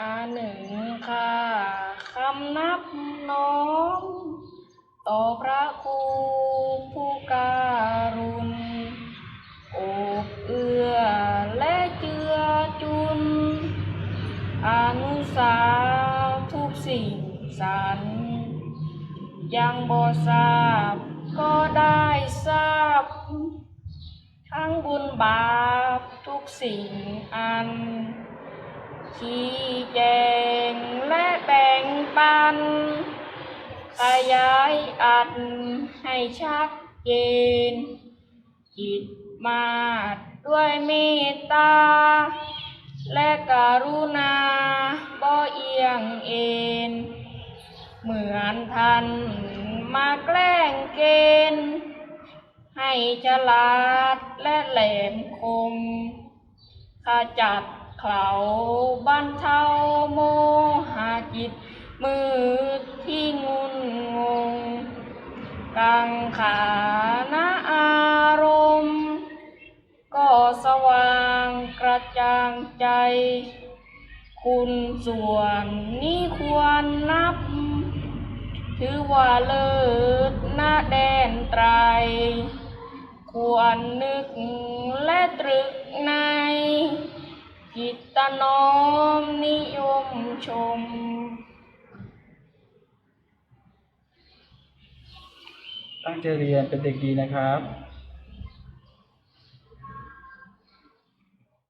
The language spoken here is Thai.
อาหนึ่งค่าคำนับน้อมต่อพระครูผู้การุณอบเอื้อและเจือจุน อนุสาทุกสิ่งสรรยังบ่ทราบก็ได้ทราบ ทั้งบุญบาปทุกสิ่งอัน ชี้แจงและแบ่งปัน ขยายอัดให้ชัดเจน จิตมาด้วยเมตตา และกรุณาบ่เอียงเอ็น เหมือนท่านมาแกล้งเกณฑ์ให้ฉลาดและแหลมคมขจัด เขาบรรเทาโมหะจิต มืดที่งุนงง กังขานะอารมณ์ ก็สว่างกระจ่างใจ คุณส่วนนี้ควรนับ ถือว่าเลิศหน้าแดนไตร ควรนึกและตรึกใน จิตน้อมนิยมชม ตั้งใจเรียนเป็นเด็กดีนะครับ